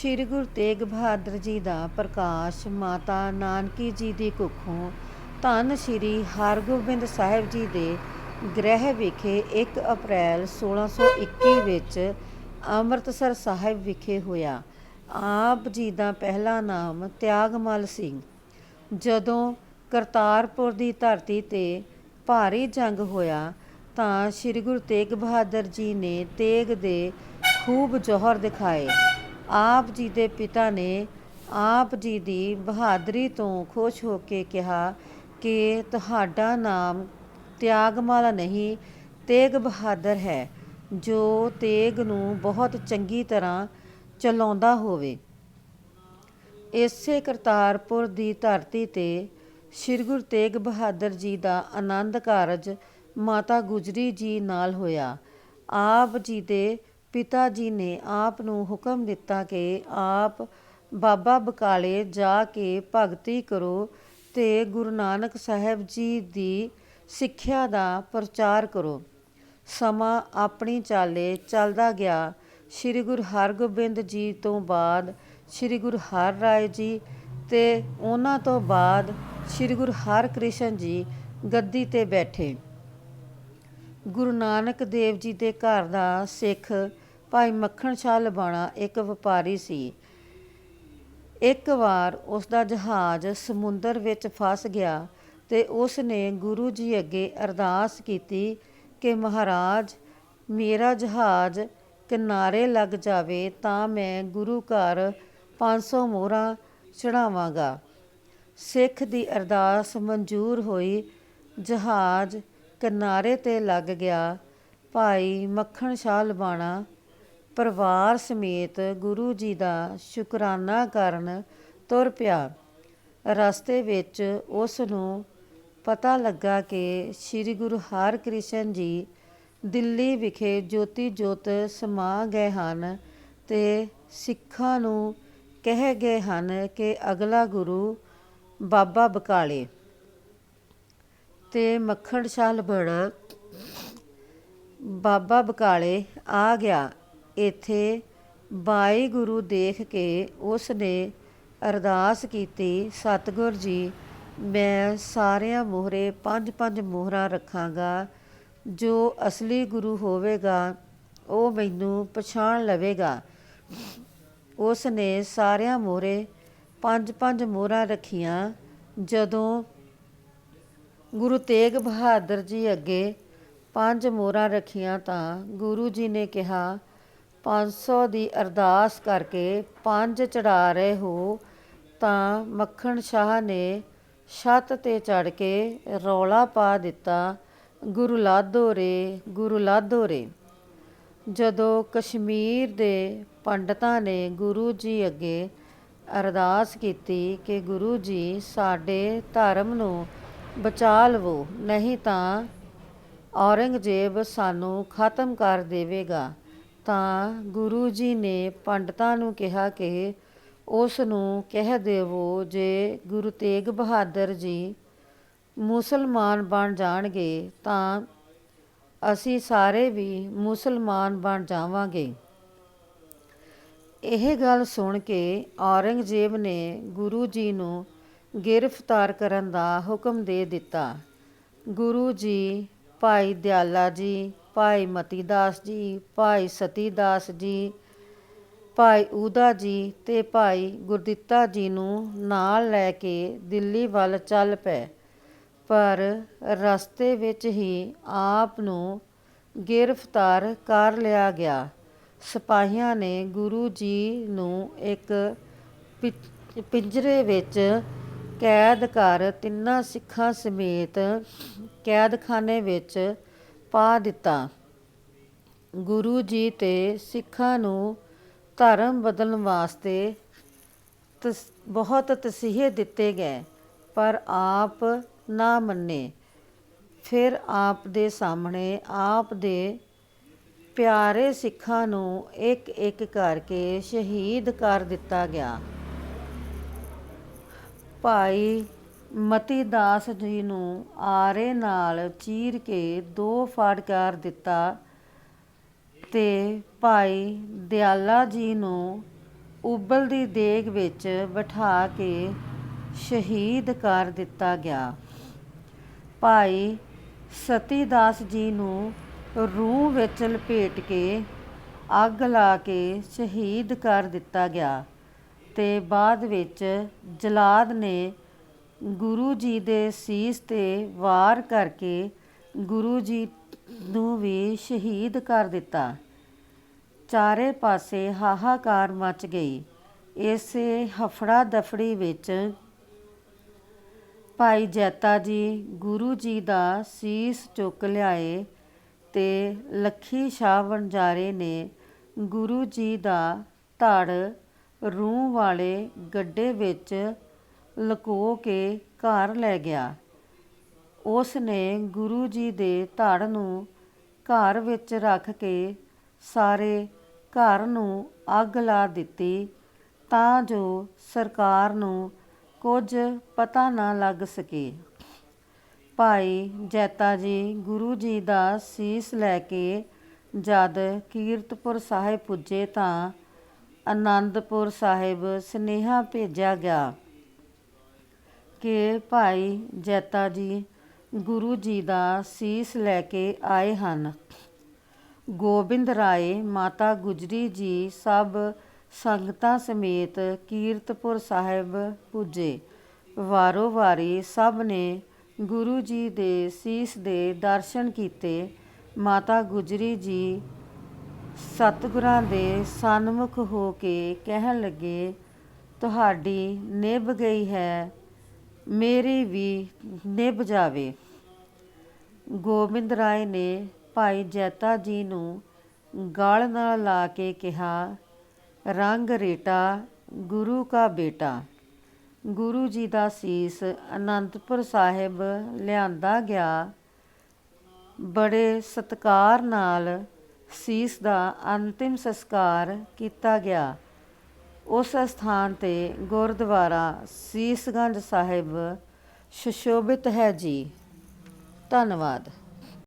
ਸ੍ਰੀ ਗੁਰੂ ਤੇਗ ਬਹਾਦਰ ਜੀ ਦਾ ਪ੍ਰਕਾਸ਼ ਮਾਤਾ ਨਾਨਕੀ ਜੀ ਦੀ ਕੁੱਖੋਂ ਧੰਨ ਸ੍ਰੀ ਹਰਗੋਬਿੰਦ ਸਾਹਿਬ ਜੀ ਦੇ ਗ੍ਰਹਿ ਵਿਖੇ 1 ਅਪ੍ਰੈਲ 1621 ਵਿੱਚ ਅੰਮ੍ਰਿਤਸਰ ਸਾਹਿਬ ਵਿਖੇ ਹੋਇਆ। ਆਪ ਜੀ ਦਾ ਪਹਿਲਾ ਨਾਮ ਤਿਆਗਮਲ ਸਿੰਘ। ਜਦੋਂ ਕਰਤਾਰਪੁਰ ਦੀ ਧਰਤੀ ਤੇ ਭਾਰੀ ਜੰਗ ਹੋਇਆ ਤਾਂ ਸ੍ਰੀ ਗੁਰੂ ਤੇਗ ਬਹਾਦਰ ਜੀ ਨੇ ਤੇਗ ਦੇ ਖੂਬ ਜੋਹਰ ਦਿਖਾਏ। ਆਪ ਜੀ ਦੇ ਪਿਤਾ ਨੇ ਆਪ ਜੀ ਦੀ ਬਹਾਦਰੀ ਤੋਂ ਖੁਸ਼ ਹੋ ਕੇ ਕਿਹਾ ਕਿ ਤੁਹਾਡਾ ਨਾਮ ਤਿਆਗਮਾਲਾ ਨਹੀਂ, ਤੇਗ ਬਹਾਦਰ ਹੈ, ਜੋ ਤੇਗ ਨੂੰ ਬਹੁਤ ਚੰਗੀ ਤਰ੍ਹਾਂ ਚਲਾਉਂਦਾ ਹੋਵੇ। ਇਸੇ ਕਰਤਾਰਪੁਰ ਦੀ ਧਰਤੀ ਤੇ ਸ੍ਰੀ ਗੁਰੂ ਤੇਗ ਬਹਾਦਰ ਜੀ ਦਾ ਆਨੰਦ ਕਾਰਜ ਮਾਤਾ ਗੁਜਰੀ ਜੀ ਨਾਲ ਹੋਇਆ। ਆਪ ਜੀ ਦੇ ਪਿਤਾ ਜੀ ਨੇ ਆਪ ਨੂੰ ਹੁਕਮ ਦਿੱਤਾ ਕਿ ਆਪ ਬਾਬਾ ਬਕਾਲੇ ਜਾ ਕੇ ਭਗਤੀ ਕਰੋ ਤੇ ਗੁਰੂ ਨਾਨਕ ਸਾਹਿਬ ਜੀ ਦੀ ਸਿੱਖਿਆ ਦਾ ਪ੍ਰਚਾਰ ਕਰੋ। ਸਮਾਂ ਆਪਣੀ ਚਾਲੇ ਚੱਲਦਾ ਗਿਆ। ਸ੍ਰੀ ਗੁਰੂ ਹਰਗੋਬਿੰਦ ਜੀ ਤੋਂ ਬਾਅਦ ਸ੍ਰੀ ਗੁਰੂ ਹਰ ਰਾਏ ਜੀ ਤੇ ਉਹਨਾਂ ਤੋਂ ਬਾਅਦ ਸ੍ਰੀ ਗੁਰੂ ਹਰਕ੍ਰਿਸ਼ਨ ਜੀ ਗੱਦੀ ਤੇ ਬੈਠੇ। ਗੁਰੂ ਨਾਨਕ ਦੇਵ ਜੀ ਦੇ ਘਰ ਦਾ ਸਿੱਖ ਭਾਈ ਮੱਖਣ ਸ਼ਾਹ ਲਬਾਣਾ ਇੱਕ ਵਪਾਰੀ ਸੀ। ਇੱਕ ਵਾਰ ਉਸ ਦਾ ਜਹਾਜ਼ ਸਮੁੰਦਰ ਵਿੱਚ ਫਸ ਗਿਆ ਤੇ ਉਸ ਨੇ ਗੁਰੂ ਜੀ ਅੱਗੇ ਅਰਦਾਸ ਕੀਤੀ ਕਿ ਮਹਾਰਾਜ, ਮੇਰਾ ਜਹਾਜ਼ ਕਿਨਾਰੇ ਲੱਗ ਜਾਵੇ ਤਾਂ ਮੈਂ ਗੁਰੂ ਘਰ 500 ਮੋਹਰਾਂ ਚੜਾਵਾਂਗਾ। ਸਿੱਖ ਦੀ ਅਰਦਾਸ ਮਨਜ਼ੂਰ ਹੋਈ। ਜਹਾਜ਼ ਕਿਨਾਰੇ ਤੇ ਲੱਗ ਗਿਆ। ਭਾਈ ਮੱਖਣ ਸ਼ਾਹ ਲਬਾਣਾ ਪਰਿਵਾਰ ਸਮੇਤ ਗੁਰੂ ਜੀ ਦਾ ਸ਼ੁਕਰਾਨਾ ਕਰਨ ਤੁਰ ਪਿਆ। ਰਸਤੇ ਵਿੱਚ ਉਸ ਨੂੰ ਪਤਾ ਲੱਗਾ ਕਿ ਸ੍ਰੀ ਗੁਰੂ ਹਰਕ੍ਰਿਸ਼ਨ ਜੀ ਦਿੱਲੀ ਵਿਖੇ ਜੋਤੀ ਜੋਤ ਸਮਾ ਗਏ ਹਨ ਤੇ ਸਿੱਖਾਂ ਨੂੰ ਕਹਿ ਗਏ ਹਨ ਕਿ ਅਗਲਾ ਗੁਰੂ ਬਾਬਾ ਬਕਾਲੇ। ਤੇ ਮੱਖਣ ਸ਼ਾਹ ਲਬਣਾ ਬਾਬਾ ਬਕਾਲੇ ਆ ਗਿਆ। ਇੱਥੇ ਬਾਈ ਗੁਰੂ ਦੇਖ ਕੇ ਉਸ ਨੇ ਅਰਦਾਸ ਕੀਤੀ, ਸਤਿਗੁਰ ਜੀ, ਮੈਂ ਸਾਰਿਆਂ ਮੋਹਰੇ ਪੰਜ ਪੰਜ ਮੋਹਰਾਂ ਰੱਖਾਂਗਾ। ਜੋ ਅਸਲੀ ਗੁਰੂ ਹੋਵੇਗਾ, ਉਹ ਮੈਨੂੰ ਪਛਾਣ ਲਵੇਗਾ। ਉਸ ਨੇ ਸਾਰਿਆਂ ਮੋਹਰੇ ਪੰਜ ਪੰਜ ਮੋਹਰਾਂ ਰੱਖੀਆਂ। ਜਦੋਂ ਗੁਰੂ ਤੇਗ ਬਹਾਦਰ ਜੀ ਅੱਗੇ ਪੰਜ ਮੋਹਰਾਂ ਰੱਖੀਆਂ ਤਾਂ ਗੁਰੂ ਜੀ ਨੇ ਕਿਹਾ ਪੰਜ ਸੌ ਦੀ ਅਰਦਾਸ ਕਰਕੇ ਪੰਜ ਚੜ੍ਹਾ ਰਹੇ ਹੋ, ਤਾਂ ਮੱਖਣ ਸ਼ਾਹ ਨੇ ਛੱਤ ਤੇ ਚੜ੍ਹ ਕੇ ਰੌਲਾ ਪਾ ਦਿੱਤਾ, ਗੁਰੂ ਲਾਧੋ ਰੇ, ਗੁਰੂ ਲਾਧੋ ਰੇ। ਜਦੋਂ ਕਸ਼ਮੀਰ ਦੇ ਪੰਡਤਾਂ ਨੇ ਗੁਰੂ ਜੀ ਅੱਗੇ ਅਰਦਾਸ ਕੀਤੀ ਕਿ ਗੁਰੂ ਜੀ, ਸਾਡੇ ਧਰਮ ਨੂੰ ਬਚਾ ਲਵੋ, ਨਹੀਂ ਤਾਂ ਔਰੰਗਜ਼ੇਬ ਸਾਨੂੰ ਖਤਮ ਕਰ ਦੇਵੇਗਾ। ਤਾਂ ਗੁਰੂ ਜੀ ਨੇ ਪੰਡਤਾਂ ਨੂੰ ਕਿਹਾ ਕਿ ਉਸ ਨੂੰ ਕਹਿ ਦੇਵੋ ਜੇ ਗੁਰੂ ਤੇਗ ਬਹਾਦਰ ਜੀ ਮੁਸਲਮਾਨ ਬਣ ਜਾਣਗੇ ਤਾਂ ਅਸੀਂ ਸਾਰੇ ਵੀ ਮੁਸਲਮਾਨ ਬਣ ਜਾਵਾਂਗੇ। ਇਹ ਗੱਲ ਸੁਣ ਕੇ ਔਰੰਗਜ਼ੇਬ ਨੇ ਗੁਰੂ ਜੀ ਨੂੰ ਗ੍ਰਿਫਤਾਰ ਕਰਨ ਦਾ ਹੁਕਮ ਦੇ ਦਿੱਤਾ। ਗੁਰੂ ਜੀ, ਭਾਈ ਦਿਆਲਾ ਜੀ ਭਾਈ ਮਤੀ ਦਾਸ ਜੀ, ਭਾਈ ਸਤੀ ਦਾਸ ਜੀ, ਭਾਈ ਊਦਾ ਜੀ ਤੇ ਭਾਈ ਗੁਰਦਿੱਤਾ ਜੀ ਨੂੰ ਨਾਲ ਲੈ ਕੇ ਦਿੱਲੀ ਵੱਲ ਚੱਲ ਪਏ। ਪਰ ਰਸਤੇ ਵਿੱਚ ਹੀ ਆਪ ਨੂੰ ਗ੍ਰਿਫਤਾਰ ਕਰ ਲਿਆ ਗਿਆ। ਸਿਪਾਹੀਆਂ ਨੇ ਗੁਰੂ ਜੀ ਨੂੰ ਇੱਕ ਪਿੰਜਰੇ ਵਿੱਚ ਕੈਦ ਕਰ ਤਿੰਨਾਂ ਸਿੱਖਾਂ ਸਮੇਤ ਕੈਦਖਾਨੇ ਵਿੱਚ ਪਾ ਦਿੱਤਾ। ਗੁਰੂ ਜੀ ਤੇ ਸਿੱਖਾਂ ਨੂੰ ਧਰਮ ਬਦਲਣ ਵਾਸਤੇ ਤਸ, ਬਹੁਤ ਤਸੀਹੇ ਦਿੱਤੇ ਗਏ, ਪਰ ਆਪ ਨਾ ਮੰਨੇ। ਫਿਰ ਆਪ ਦੇ ਸਾਹਮਣੇ ਆਪ ਦੇ ਪਿਆਰੇ ਸਿੱਖਾਂ ਨੂੰ ਇੱਕ ਇੱਕ ਕਰਕੇ ਸ਼ਹੀਦ ਕਰ ਦਿੱਤਾ ਗਿਆ। ਭਾਈ ਮਤੀ ਦਾਸ ਜੀ ਨੂੰ ਆਰੇ ਨਾਲ ਚੀਰ ਕੇ ਦੋ ਫਾੜ ਕਰ ਦਿੱਤਾ ਤੇ ਭਾਈ ਦਿਆਲਾ ਜੀ ਨੂੰ ਉਬਲਦੀ ਦੇਗ ਵਿੱਚ ਬਿਠਾ ਕੇ ਸ਼ਹੀਦ ਕਰ ਦਿੱਤਾ ਗਿਆ। ਭਾਈ ਸਤੀਦਾਸ ਜੀ ਨੂੰ ਰੂਹ ਵਿੱਚ ਲਪੇਟ ਕੇ ਅੱਗ ਲਾ ਕੇ ਸ਼ਹੀਦ ਕਰ ਦਿੱਤਾ ਗਿਆ ਤੇ ਬਾਅਦ ਵਿੱਚ ਜਲਾਦ ਨੇ ਗੁਰੂ ਜੀ ਦੇ ਸੀਸ ਤੇ ਵਾਰ ਕਰਕੇ ਗੁਰੂ ਜੀ ਨੂੰ ਵੀ ਸ਼ਹੀਦ ਕਰ ਦਿੱਤਾ। ਚਾਰੇ ਪਾਸੇ ਹਾਹਾਕਾਰ ਮਚ ਗਈ। ਇਸੇ ਹਫੜਾ ਦਫੜੀ ਵਿੱਚ ਭਾਈ ਜੈਤਾ ਜੀ ਗੁਰੂ ਜੀ ਦਾ ਸੀਸ ਚੁੱਕ ਲਿਆਏ ਤੇ ਲੱਖੀ ਸ਼ਾਹ ਵਣਜਾਰੇ ਨੇ ਗੁਰੂ ਜੀ ਦਾ ਧੜ ਰੂਹ ਵਾਲੇ ਗੱਡੇ ਵਿੱਚ ਲਕੋ ਕੇ ਘਰ ਲੈ ਗਿਆ। ਉਸ ਨੇ ਗੁਰੂ ਜੀ ਦੇ ਧੜ ਨੂੰ ਘਰ ਵਿੱਚ ਰੱਖ ਕੇ ਸਾਰੇ ਘਰ ਨੂੰ ਅੱਗ ਲਾ ਦਿੱਤੀ ਤਾਂ ਜੋ ਸਰਕਾਰ ਨੂੰ ਕੁਝ ਪਤਾ ਨਾ ਲੱਗ ਸਕੇ। ਭਾਈ ਜੈਤਾ ਜੀ ਗੁਰੂ ਜੀ ਦਾ ਸੀਸ ਲੈ ਕੇ ਜਦ ਕੀਰਤਪੁਰ ਸਾਹਿਬ ਪੁੱਜੇ ਤਾਂ ਆਨੰਦਪੁਰ ਸਾਹਿਬ ਸੁਨੇਹਾ ਭੇਜਿਆ ਗਿਆ। ਕਿ ਭਾਈ ਜੈਤਾ ਜੀ ਗੁਰੂ ਜੀ ਦਾ ਸੀਸ ਲੈ ਕੇ ਆਏ ਹਨ। ਗੋਬਿੰਦ ਰਾਏ, ਮਾਤਾ ਗੁਜਰੀ ਜੀ ਸਭ ਸੰਗਤਾਂ ਸਮੇਤ ਕੀਰਤਪੁਰ ਸਾਹਿਬ ਪੁੱਜੇ। ਵਾਰੋ ਵਾਰੀ ਸਭ ਨੇ ਗੁਰੂ ਜੀ ਦੇ ਸੀਸ ਦੇ ਦਰਸ਼ਨ ਕੀਤੇ। ਮਾਤਾ ਗੁਜਰੀ ਜੀ ਸਤਿਗੁਰਾਂ ਦੇ ਸਨਮੁਖ ਹੋ ਕੇ ਕਹਿਣ ਲੱਗੇ, ਤੁਹਾਡੀ ਨਿਭ ਗਈ ਹੈ ਮੇਰੀ ਵੀ ਨਿਭ ਜਾਵੇ। ਗੋਬਿੰਦ ਰਾਏ ਨੇ ਭਾਈ ਜੈਤਾ ਜੀ ਨੂੰ ਗਾਲ ਨਾਲ ਲਾ ਕੇ ਕਿਹਾ, ਰੰਗ ਰੇਟਾ, ਗੁਰੂ ਕਾ ਬੇਟਾ। ਗੁਰੂ ਜੀ ਦਾ ਸੀਸ ਅਨੰਦਪੁਰ ਸਾਹਿਬ ਲਿਆਂਦਾ ਗਿਆ। ਬੜੇ ਸਤਕਾਰ ਨਾਲ ਸੀਸ ਦਾ ਅੰਤਿਮ ਸੰਸਕਾਰ ਕੀਤਾ ਗਿਆ। ਉਸ ਸਥਾਨ ਤੇ ਗੁਰਦੁਆਰਾ ਸੀਸਗੰਜ ਸਾਹਿਬ ਸੁਸ਼ੋਭਿਤ ਹੈ ਜੀ। ਧੰਨਵਾਦ।